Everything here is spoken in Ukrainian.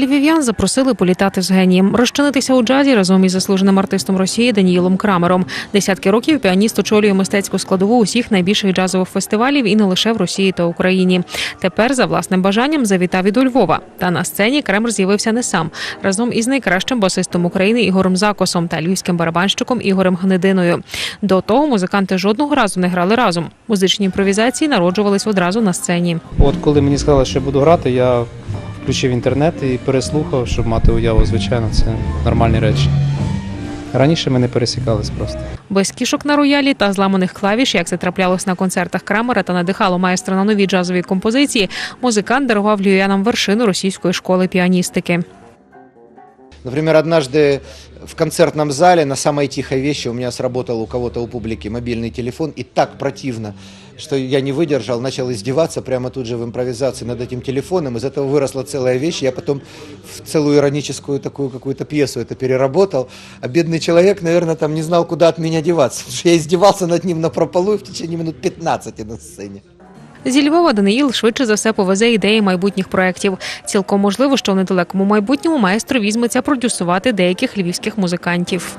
Львів'ян запросили політати з генієм, розчинитися у джазі разом із заслуженим артистом Росії Даніїлом Крамером. Десятки років піаніст очолює мистецьку складову усіх найбільших джазових фестивалів і не лише в Росії та Україні. Тепер за власним бажанням завітав і до Львова. Та на сцені Кремер з'явився не сам разом із найкращим басистом України Ігорем Закосом та львівським барабанщиком Ігорем Гнединою. До того музиканти жодного разу не грали разом. Музичні імпровізації народжувались одразу на сцені. От коли мені сказали, що буду грати, я включив інтернет і переслухав, щоб мати уяву, звичайно, це нормальні речі. Раніше ми не пересікались просто. Без кішок на роялі та зламаних клавіш, як це траплялось на концертах Крамера та надихало майстра на нові джазові композиції, музикант дарував Люянам вершину російської школи піаністики. Например, однажды в концертном зале на самой тихой вещи у меня сработал у кого-то у публики мобильный телефон, и так противно, что я не выдержал, начал издеваться прямо тут же в импровизации над этим телефоном. Из этого выросла целая вещь. Я потом в целую ироническую такую какую-то пьесу это переработал. А бедный человек, наверное, там не знал, куда от меня деваться. Потому что я издевался над ним на прополу в течение минут 15 на сцене. Зі Львова Даниїл швидше за все повезе ідеї майбутніх проєктів. Цілком можливо, що в недалекому майбутньому майстро візьметься продюсувати деяких львівських музикантів.